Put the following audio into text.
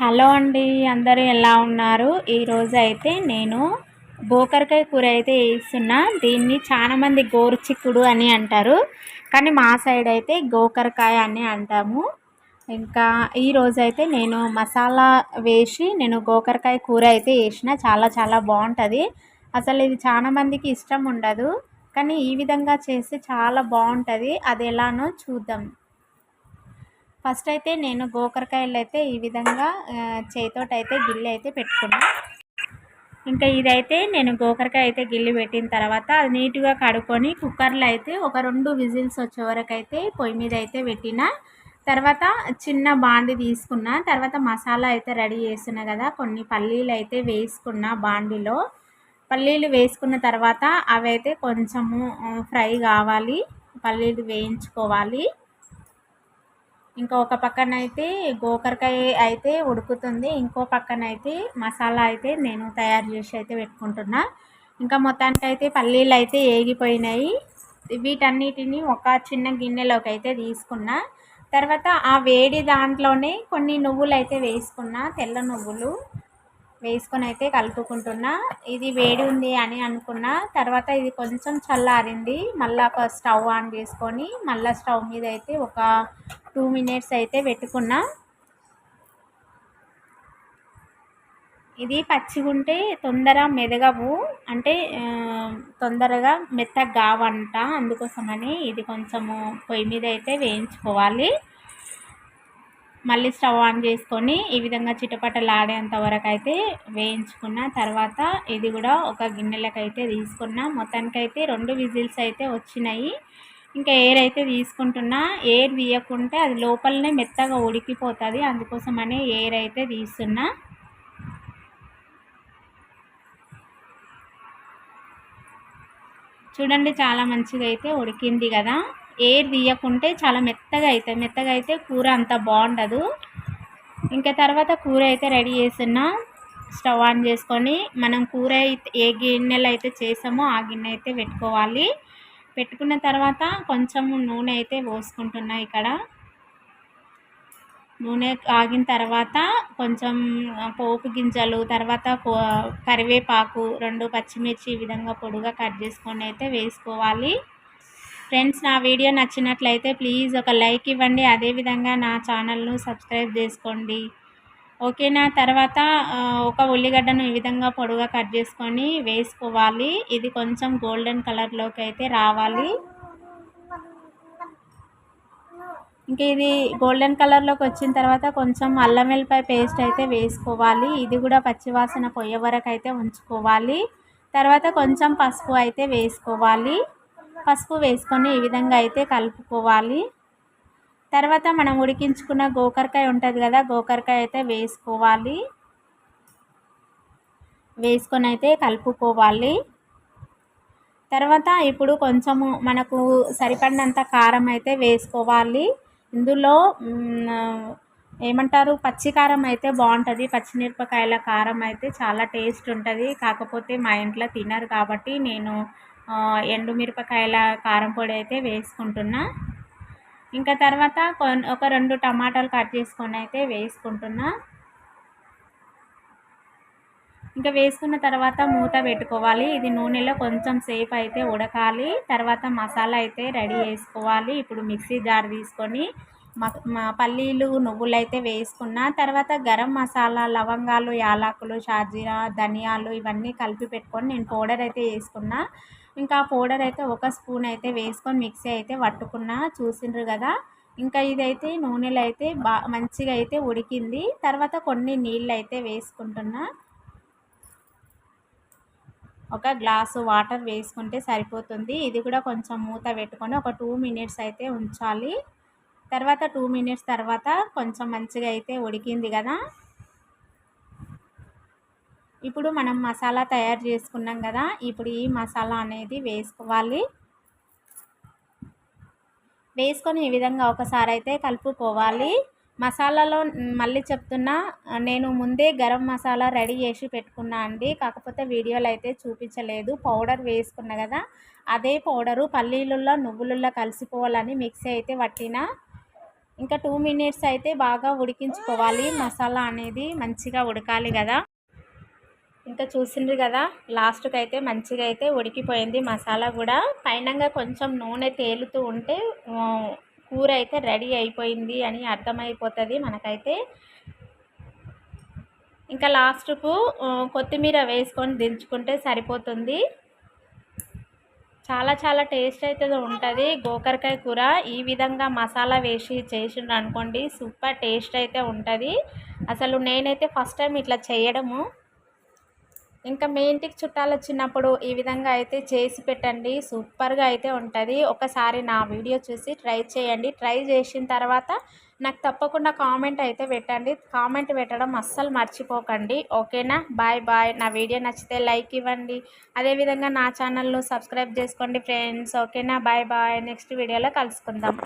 Hello అండి అందరూ ఎలా ఉన్నారు? ఈరోజు అయితే నేను గోకరకాయ కూర అయితే వేస్తున్నా. దీన్ని చాలామంది గోరుచిక్కుడు అని అంటారు. కానీ మా సైడ్ అయితే గోకరకాయ అని అంటాము. ఇంకా ఈరోజు అయితే నేను మసాలా వేసి నేను గోకరకాయ కూర అయితే వేసిన. చాలా చాలా బాగుంటుంది. అసలు ఇది చాలామందికి ఇష్టం ఉండదు. కానీ ఈ విధంగా చేస్తే చాలా బాగుంటుంది. అది ఎలానో చూద్దాం. ఫస్ట్ అయితే నేను గోకరకాయలు అయితే ఈ విధంగా చేతితోటి అయితే గిల్లి అయితే పెట్టుకున్నాను ఇంకా ఇదైతే నేను గోకరకాయ అయితే గిల్లి పెట్టిన తర్వాత అది నీట్గా కడుక్కొని కుక్కర్లో అయితే ఒక రెండు విజిల్స్ వచ్చే వరకు అయితే పొయ్యి మీద అయితే పెట్టిన. తర్వాత చిన్న బాండి తీసుకున్న. తర్వాత మసాలా అయితే రెడీ చేస్తున్నా కదా కొన్ని పల్లీలు అయితే వేసుకున్న బాండిలో. పల్లీలు వేసుకున్న తర్వాత అవి అయితే కొంచెము ఫ్రై కావాలి పల్లీలు వేయించుకోవాలి. ఇంకా ఒక పక్కన అయితే గోకరకాయ అయితే ఉడుకుతుంది. ఇంకో పక్కన అయితే మసాలా అయితే నేను తయారు చేసి అయితే పెట్టుకుంటున్నా. ఇంకా మొత్తానికి అయితే పల్లీలు అయితే ఏగిపోయినాయి. వీటన్నిటిని ఒక చిన్న గిన్నెలోకి అయితే తీసుకున్నా. తర్వాత ఆ వేడి దాంట్లోనే కొన్ని నువ్వులు అయితే వేసుకున్నా. తెల్ల నువ్వులు వేసుకొని అయితే కలుపుకుంటున్నా. ఇది వేడి ఉంది అని అనుకున్నా. తర్వాత ఇది కొంచెం చల్లారింది. మళ్ళీ ఒక స్టవ్ ఆన్ చేసుకొని మళ్ళీ స్టవ్ మీద అయితే ఒక టూ మినిట్స్ అయితే పెట్టుకున్నా. ఇది పచ్చిగుంటే తొందర మెదగవు. అంటే తొందరగా మెత్తగా కావంట అందుకోసమని ఇది కొంచెము పొయ్యి మీద అయితే వేయించుకోవాలి. మళ్ళీ స్టవ్ ఆన్ చేసుకొని ఈ విధంగా చిటపటలాడేంత వరకు అయితే వేయించుకున్న తర్వాత ఇది కూడా ఒక గిన్నెలకు అయితే తీసుకున్న. మొత్తానికైతే రెండు విజిల్స్ అయితే వచ్చినాయి. ఇంకా ఎయిర్ అయితే తీసుకుంటున్నా. ఎయిర్ తీయకుంటే అది లోపలనే మెత్తగా ఉడికిపోతుంది. అందుకోసమని ఎయిర్ అయితే తీస్తున్నా. చూడండి చాలా మంచిగా అయితే ఉడికింది కదా. ఎయిర్ తీయకుంటే చాలా మెత్తగా అవుతుంది మెత్తగా అయితే కూర అంత బాగుండదు. ఇంకా తర్వాత కూర అయితే రెడీ చేస్తున్నా. స్టవ్ ఆన్ చేసుకొని మనం కూర అయితే ఏ గిన్నెలో అయితే చేసామో ఆ గిన్నె అయితే పెట్టుకోవాలి. పెట్టుకున్న తర్వాత కొంచెం నూనె అయితే పోసుకుంటున్నా ఇక్కడ. నూనె ఆగిన తర్వాత కొంచెం పోపు గింజలు తర్వాత కరివేపాకు రెండు పచ్చిమిర్చి ఈ విధంగా పొడుగా కట్ చేసుకొని అయితే వేసుకోవాలి. ఫ్రెండ్స్ నా వీడియో నచ్చినట్లయితే ప్లీజ్ ఒక లైక్ ఇవ్వండి. అదేవిధంగా నా ఛానల్ను సబ్స్క్రైబ్ చేసుకోండి. ఓకేనా? తర్వాత ఒక ఉల్లిగడ్డను ఈ విధంగా పొడుగా కట్ చేసుకొని వేసుకోవాలి. ఇది కొంచెం గోల్డెన్ కలర్లోకి అయితే రావాలి. ఇంకా ఇది గోల్డెన్ కలర్లోకి వచ్చిన తర్వాత కొంచెం అల్లం వెల్లిపాయ పేస్ట్ అయితే వేసుకోవాలి. ఇది కూడా పచ్చివాసన పొయ్యే వరకు అయితే ఉంచుకోవాలి. తర్వాత కొంచెం పసుపు అయితే వేసుకోవాలి. పసుపు వేసుకొని ఈ విధంగా అయితే కలుపుకోవాలి. తర్వాత మనం ఉడికించుకున్న గోకరకాయ ఉంటుంది కదా గోకరకాయ అయితే వేసుకోవాలి. వేసుకొని అయితే కలుపుకోవాలి. తర్వాత ఇప్పుడు కొంచెము మనకు సరిపడినంత కారం అయితే వేసుకోవాలి. ఇందులో ఏమంటారు? పచ్చి కారం అయితే బాగుంటుంది. పచ్చిమిరపకాయల కారం అయితే చాలా టేస్ట్ ఉంటుంది. కాకపోతే మా ఇంట్లో తినరు కాబట్టి నేను ఎండుమిరపకాయల కారం పొడి అయితే వేసుకుంటున్నా. ఇంకా తర్వాత ఒక రెండు టమాటాలు కట్ చేసుకొని అయితే వేసుకుంటున్నా. ఇంకా వేసుకున్న తర్వాత మూత పెట్టుకోవాలి. ఇది నూనెలో కొంచెం సేపు అయితే ఉడకాలి. తర్వాత మసాలా అయితే రెడీ చేసుకోవాలి. ఇప్పుడు మిక్సీ జార్ తీసుకొని మా పల్లీలు నువ్వులు అయితే వేసుకున్న. తర్వాత గరం మసాలా లవంగాలు యాలకులు షాజీరా ధనియాలు ఇవన్నీ కలిపి పెట్టుకొని నేను పౌడర్ అయితే వేసుకున్నా. ఇంకా పౌడర్ అయితే ఒక స్పూన్ అయితే వేసుకొని మిక్సీ అయితే పట్టుకున్న చూసిండ్రు కదా. ఇంకా ఇదైతే నూనెలు అయితే బా మంచిగా అయితే ఉడికింది. తర్వాత కొన్ని నీళ్ళు అయితే వేసుకుంటున్నా. ఒక గ్లాసు వాటర్ వేసుకుంటే సరిపోతుంది. ఇది కూడా కొంచెం మూత పెట్టుకొని ఒక టూ మినిట్స్ అయితే ఉంచాలి. తర్వాత టూ మినిట్స్ తర్వాత కొంచెం మంచిగా అయితే ఉడికింది కదా. ఇప్పుడు మనం మసాలా తయారు చేసుకున్నాం కదా ఇప్పుడు ఈ మసాలా అనేది వేసుకోవాలి. వేసుకొని ఈ విధంగా ఒకసారి అయితే కలుపుకోవాలి. మసాలాలో మళ్ళీ చెప్తున్నా నేను ముందే గరం మసాలా రెడీ చేసి పెట్టుకున్నా అండి. కాకపోతే వీడియోలో అయితే చూపించలేదు. పౌడర్ వేసుకున్నా కదా అదే పౌడరు పల్లీలలో నువ్వులలో కలిసిపోవాలని మిక్సీ అయితే పట్టిన. ఇంకా టూ మినిట్స్ అయితే బాగా ఉడికించుకోవాలి. మసాలా అనేది మంచిగా ఉడకాలి కదా. ఇంకా చూసిండ్రు కదా లాస్ట్కి అయితే మంచిగా అయితే ఉడికిపోయింది మసాలా కూడా. పైనంగా కొంచెం నూనె తేలుతూ ఉంటే కూర అయితే రెడీ అయిపోయింది అని అర్థమైపోతుంది మనకైతే. ఇంకా లాస్ట్కు కొత్తిమీర వేసుకొని దించుకుంటే సరిపోతుంది. చాలా చాలా టేస్ట్ అయితే ఉంటుంది. గోకరకాయ కూర ఈ విధంగా మసాలా వేసి చేసిండ్రు అనుకోండి సూపర్ టేస్ట్ అయితే ఉంటుంది. అసలు నేనైతే ఫస్ట్ టైం ఇట్లా చేయడము. ఇంకా మీ ఇంటికి చుట్టాలు వచ్చినప్పుడు ఈ విధంగా అయితే చేసి పెట్టండి. సూపర్గా అయితే ఉంటుంది. ఒకసారి నా వీడియో చూసి ట్రై చేయండి. ట్రై చేసిన తర్వాత నాకు తప్పకుండా కామెంట్ అయితే పెట్టండి. కామెంట్ పెట్టడం అస్సలు మర్చిపోకండి. ఓకేనా? Bye bye. నా వీడియో నచ్చితే లైక్ ఇవ్వండి. అదేవిధంగా నా ఛానల్ను సబ్స్క్రైబ్ చేసుకోండి ఫ్రెండ్స్. ఓకేనా? Bye bye. నెక్స్ట్ వీడియోలో కలుసుకుందాం.